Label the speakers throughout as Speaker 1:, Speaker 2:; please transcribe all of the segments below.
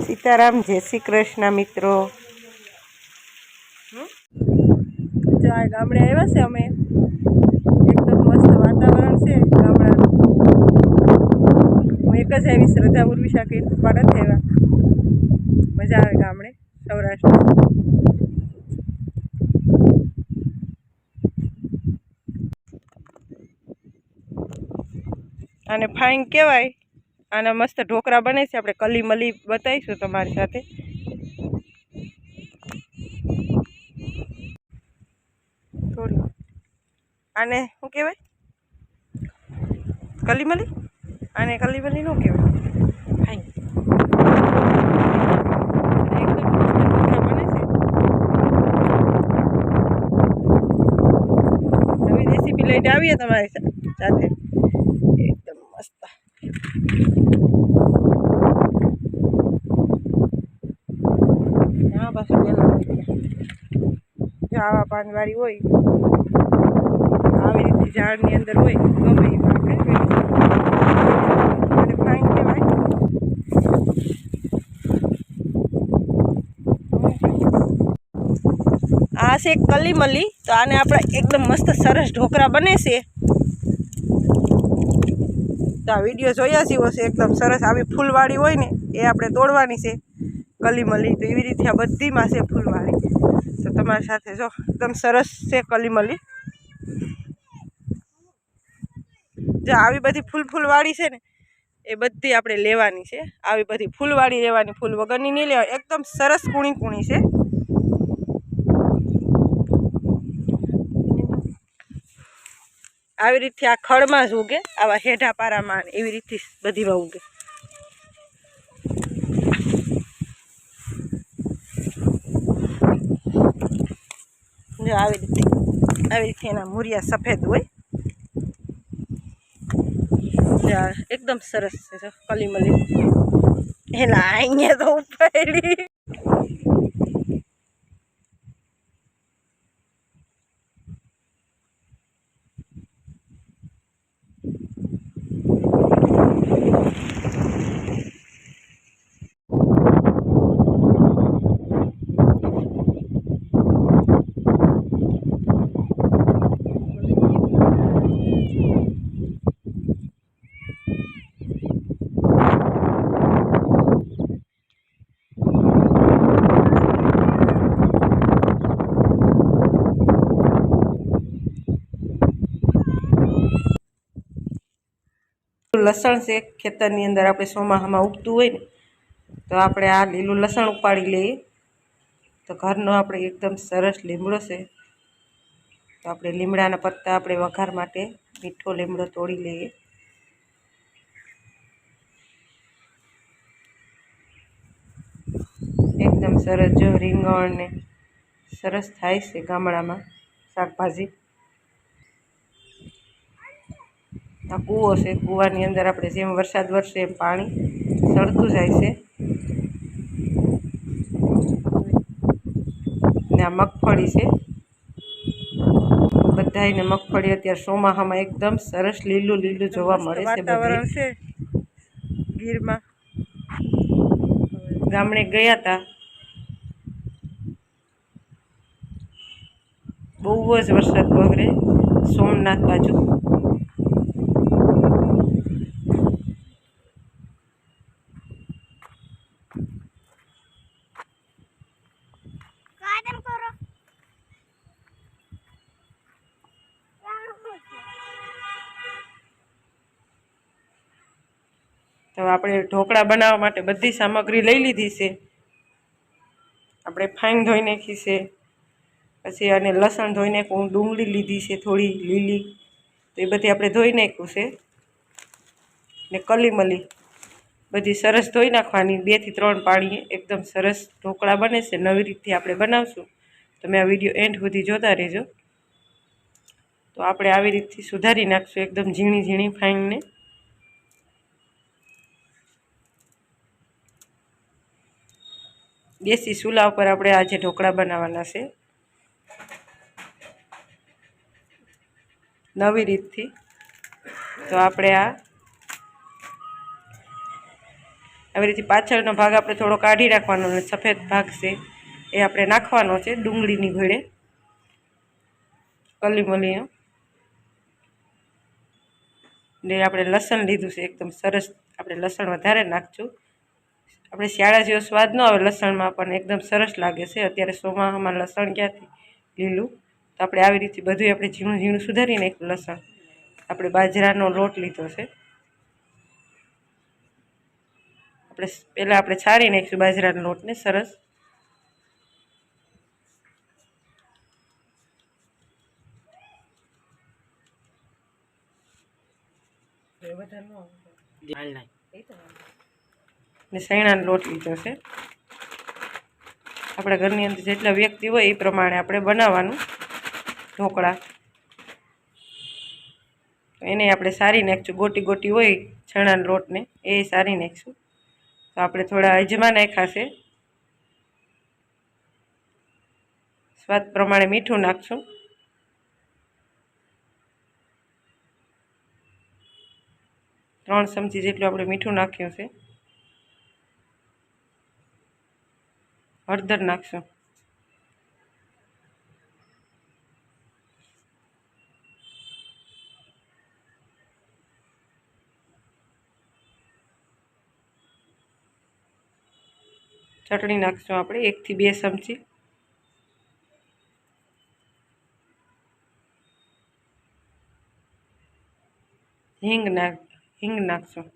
Speaker 1: સીતારામ, જય શ્રી કૃષ્ણ મિત્રો. જો આ ગામડે આવ્યા છે અમે. એકદમ મસ્ત વાતાવરણ છે ગામડાનું. હું એક જ આવી શ્રદ્ધા ઉર્વી કઈ પણ નથી આવ્યા. મજા આવે ગામડે, સૌરાષ્ટ્ર. અને ફાઇન કહેવાય. અને મસ્ત ઢોકળા બને છે. આપણે કલી મલી બતાવીશું તમારી સાથે. થોડી આને શું કહેવાય? કલી મલી? આને કલી મલી શું કહેવાય. રેસીપી લઈને આવીએ તમારી સાથે. પેલા હોય જો આવા પાનવાળી હોય, આવી રીતે ઝાડની અંદર હોય આ છે કલીમલી, તો આને આપણે એકદમ મસ્ત સરસ ઢોકળા બને છે. તો આ વીડિયો જોયા જેવો છે એકદમ સરસ આવી ફૂલવાળી હોય ને, એ આપણે તોડવાની છે, કલીમલી. તો એવી રીતે આ બધીમાં છે ફૂલવાળી. તો તમારી સાથે જો, એકદમ સરસ છે કલીમલી. જો આવી બધી ફૂલ ફૂલવાળી છે ને, એ બધી આપણે લેવાની છે. આવી બધી ફૂલવાળી લેવાની, ફૂલ વગરની નહીં લેવાની. એકદમ સરસ કૂણી કૂણી છે. આવી રીતે આ ખડમાં જ ઉગે, આવા હેઠા પારામાં એવી રીતે બધીમાં ઉગે. જો આવી રીતે આવી રીતે એના મૂરિયા સફેદ હોય. એકદમ સરસ છે કલી મલી એના અહીંયા તો ઉપાડી. લસણ છે, ખેતરની અંદર આપણે ચોમાહામાં ઉગતું હોય ને, તો આપણે આ લીલું લસણ ઉપાડી લઈએ. તો ઘરનો આપણે એકદમ સરસ લીમડો છે. તો આપણે લીમડાના પત્તા આપણે વઘાર માટે મીઠો લીમડો તોડી લઈએ. એકદમ સરસ જો રીંગણ ને સરસ થાય છે ગામડામાં શાકભાજી. આ કૂવો છે કૂવાની અંદર આપણે જેમ વરસાદ વરસે એમ પાણી સળતું જાય છે. ને આ મગફળી છે. બધાને મગફળી અત્યારે ચોમાસામાં એકદમ સરસ લીલું લીલું જોવા મળે છે વાતાવરણ છે ગીરમાં. ગામડે ગયા હતા બહુ જ વરસાદ વગરે સોમનાથ બાજુ.
Speaker 2: ગાર્ડન કરો.
Speaker 1: તો આપણે ઢોકળા બનાવવા માટે બધી સામગ્રી લઈ લીધી છે. આપણે ફાઈન ધોઈ નાખી છે. પછી અને લસણ ધોઈ નાખું. ડુંગળી લીધી છે થોડી લીલી. તો એ બધી આપણે ધોઈ નાખ્યું છે. ને કલી મલી બધી સરસ ધોઈ નાખવાની બેથી ત્રણ પાણી એકદમ સરસ ઢોકળા બને છે, નવી રીતથી આપણે બનાવશું. તમે આ વીડિયો એન્ડ સુધી જોતા રહેજો. તો આપણે આવી રીતથી સુધારી નાખશું એકદમ ઝીણી ઝીણી ફાઈનને દેશી ચૂલા ઉપર આપણે આજે ઢોકળા બનાવવાના છે. નવી રીતથી. તો આપણે આ આવી રીતે પાછળનો ભાગ આપણે થોડો કાઢી રાખવાનો અને સફેદ ભાગ છે એ આપણે નાખવાનો છે ડુંગળીની ભેળે. કલીમલીનો ને આપણે લસણ લીધું છે, એકદમ સરસ. આપણે લસણ વધારે નાખશું આપણે શિયાળા જેવો સ્વાદ ન આવે લસણમાં, પણ એકદમ સરસ લાગે છે. અત્યારે ચોમાસામાં લસણ ક્યાંથી લીલું? તો આપણે આવી રીતે બધું આપણે ઝીણું ઝીણું સુધારીને એક લસણ. આપણે બાજરાનો લોટ લીધો છે. આપણે પહેલાં આપણે છારી નાખીશું બાજરાના લોટને, સરસ. ને સૈણાનો લોટ લીધો છે. આપણા ઘરની અંદર જેટલા વ્યક્તિ હોય એ પ્રમાણે આપણે બનાવવાનું ઢોકળા. એને આપણે સારી નાખીશું ગોટી ગોટી હોય ચણાના લોટને, એ સારી નાખીશું તો આપણે થોડા અજમા નાખ્યા સ્વાદ પ્રમાણે મીઠું નાખશું. ત્રણ ચમચી જેટલું આપણે મીઠું નાખ્યું છે. હળદર નાખશું. ચટણી નાખીશું આપણે, એકથી બે ચમચી. હિંગ નાખ, હિંગ નાખશું.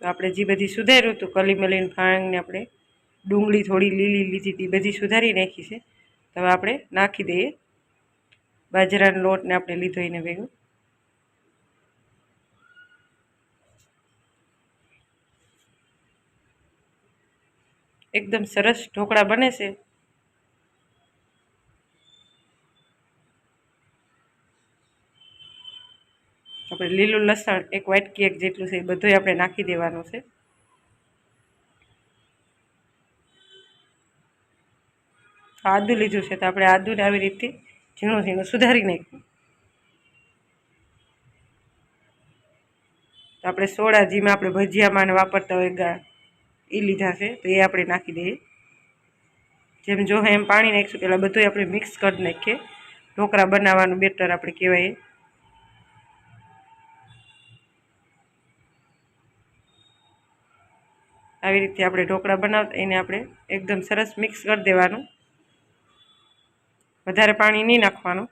Speaker 1: તો આપણે જે બધી સુધાર્યું હતું, કલી મલીન ફાંગને આપણે ડુંગળી થોડી લીલી લીધી હતી બધી સુધારી નાખી છે. તો આપણે નાખી દઈએ. બાજરાનો લોટને આપણે લીધો એને ભેગું. એકદમ સરસ ઢોકળા બને છે. આપણે લીલું લસણ, એક વાટકી એક જેટલું છે એ બધું આપણે નાખી દેવાનું છે. આદું લીધું છે તો આપણે આદુને આવી રીતે ઝીણું ઝીણું સુધારી નાખ્યું. તો આપણે સોડા જેમાં આપણે ભજીયામાં વાપરતા હોય ગા એ લીધા છે, તો એ આપણે નાખી દઈએ. જેમ જો એમ પાણી નાખીશું પહેલાં બધું આપણે મિક્સ કરી નાખીએ. ઢોકળા બનાવવાનું બેટર આપણે કહેવાય. આવી રીતે આપણે ઢોકળા બનાવતા એને આપણે એકદમ સરસ મિક્સ કરી દેવાનું. વધારે પાણી નહીં નાખવાનું.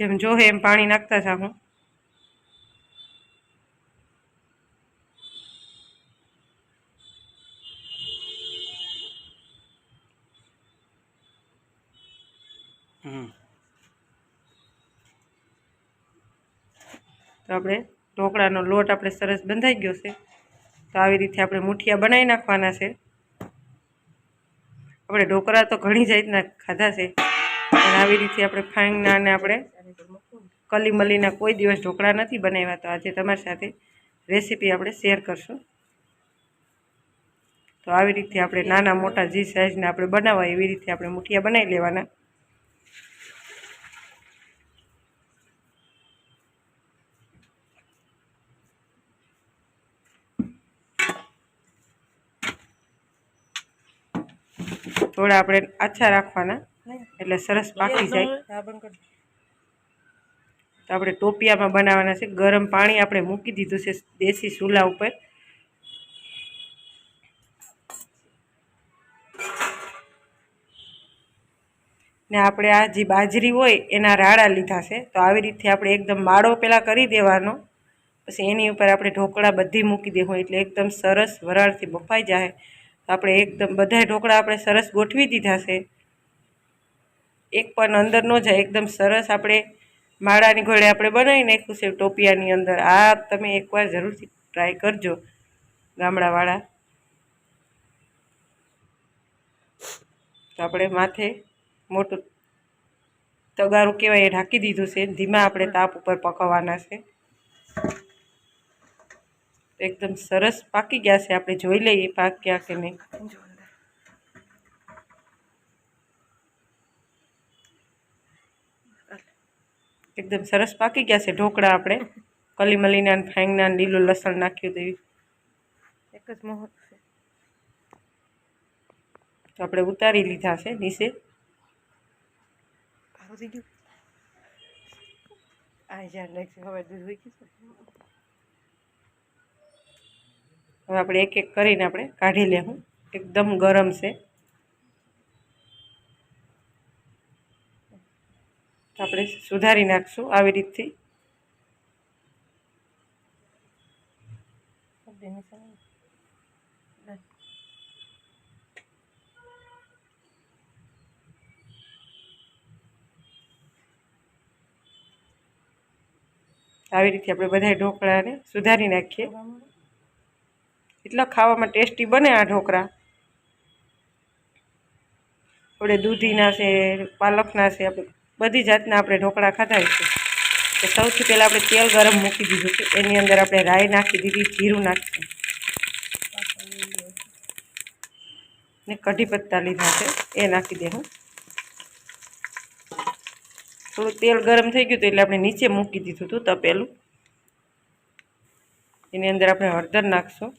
Speaker 1: જેમ જોહે એમ પાણી નાખતા જાઉં તો આપણે ઢોકળાનો લોટ આપણે સરસ બંધાઈ ગયો છે. તો આવી રીતે આપણે મુઠિયા બનાવી નાખવાના છે. આપણે ઢોકળા તો ઘણી જાતના ખાધા છે. પણ આવી રીતે આપણે ફાંગના અને આપણે કલી મલીના કોઈ દિવસ ઢોકળા નથી બનાવ્યા તો આજે તમારી સાથે રેસીપી આપણે શેર કરશું. તો આવી રીતે આપણે નાના મોટા જે સાઇઝના આપણે બનાવવા એવી રીતે આપણે મુઠિયા બનાવી લેવાના. થોડા આપણે આછા રાખવાના, એટલે સરસ પાકી જાય. તો આપણે ટોપિયામાં બનાવવાના છે. ગરમ પાણી આપણે મૂકી દીધું છે દેશી ચૂલા ઉપર. ને આપણે આ જે બાજરી હોય એના રાડા લીધા છે. તો આવી રીતે આપણે એકદમ માળો પહેલાં કરી દેવાનો. પછી એની ઉપર આપણે ઢોકળા બધી મૂકી દેવું એટલે એકદમ સરસ વરાળથી બફાઈ જાય. તો આપણે એકદમ બધા ઢોકળા આપણે સરસ ગોઠવી દીધા છે. એક પણ અંદર ન જાય, એકદમ સરસ આપણે માળાની ઘોડે આપણે બનાવી નાખ્યું છે, ટોપિયાની અંદર. આ તમે એકવાર જરૂરથી ટ્રાય કરજો, ગામડાવાળા. તો આપણે માથે મોટું તગારું કહેવાય, એ ઢાંકી દીધું છે. ધીમા આપણે તાપ ઉપર પકવવાના છે. એકદમ સરસ પાકી ગયા છે, આપણે જોઈ લઈએ પાક ક્યાં કે નહીં. એકદમ સરસ પાકી ગયા છે ઢોકળા આપણે. કલી મલીના ને ફાંગના લીલું લસણ નાખ્યું તો એક જ મોહક છે. તો આપણે ઉતારી લીધા છે નીચે. હવે આપણે એક એક કરીને આપણે કાઢી લેવું. એકદમ ગરમ છે. આપણે સુધારી નાખશું આવી રીતથી. આવી રીતે આપણે બધા ઢોકળાને સુધારી નાખીએ. એટલા ખાવામાં ટેસ્ટી બને આ ઢોકળા. આપણે દૂધીના છે, પાલકના છે, આપણે બધી જાતના આપણે ઢોકળા ખાધા છે તો સૌથી પહેલાં આપણે તેલ ગરમ મૂકી દીધું છે. એની અંદર આપણે રાઈ નાખી દીધી, જીરું નાખીશું. ને કઢી પત્તા લીધા છે. એ નાખી દેવું થોડું તેલ ગરમ થઈ ગયું હતું એટલે આપણે નીચે મૂકી દીધું હતું તપેલું. એની અંદર આપણે હળદર નાખશું.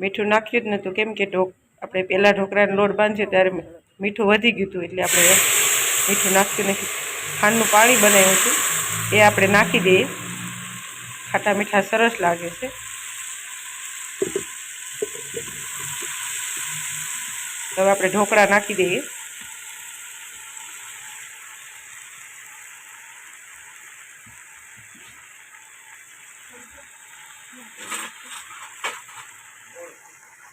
Speaker 1: મીઠું નાખ્યું જ નહોતું. કેમ કે ઢોક આપણે પહેલાં ઢોકરાનો લોટ બાંધ્યો ત્યારે મીઠું વધી ગયું હતું એટલે આપણે મીઠું નાખ્યું નથી ખાંડનું પાણી બનાવ્યું હતું. એ આપણે નાખી દઈએ. ખાટા મીઠા સરસ લાગે છે. હવે આપણે ઢોકળા નાખી દઈએ.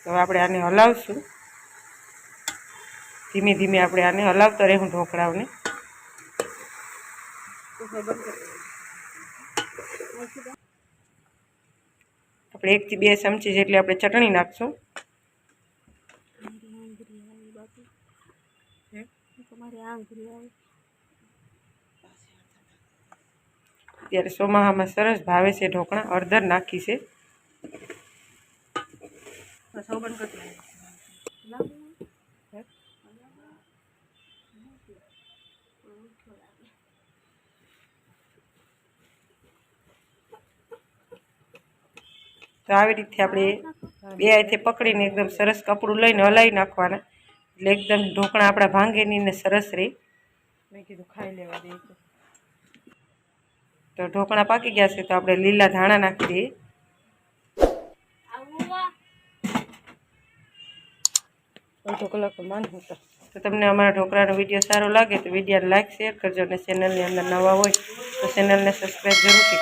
Speaker 1: હવે આપણે આને હલાવશું. ધીમે ધીમે આપણે આને હલાવતા રહેવું ઢોકળાઓને. આપણે એકથી બે ચમચી જેટલી આપણે ચટણી નાખશું. ત્યારે ચોમાહામાં સરસ ભાવે છે ઢોકળા, હળદર નાખી છે. તો આવી રીતે આપણે બે હાથે પકડીને એકદમ સરસ કપડું લઈને હલાવી નાખવાના. એટલે એકદમ ઢોકળા આપણા ભાંગે નહીં ને સરસ રહે મેં કીધું ખાઈ લેવા દે તો. ઢોકળા પાકી ગયા છે તો આપણે લીલા ધાણા નાખી દઈએ. અડધો કલાક માન હતો તો. તમને અમારા ઢોકળાનો વીડિયો સારો લાગે તો વિડીયોને લાઇક શેર કરજો અને ચેનલની અંદર નવા હોય તો ચેનલને સબસ્ક્રાઈબ જરૂરથી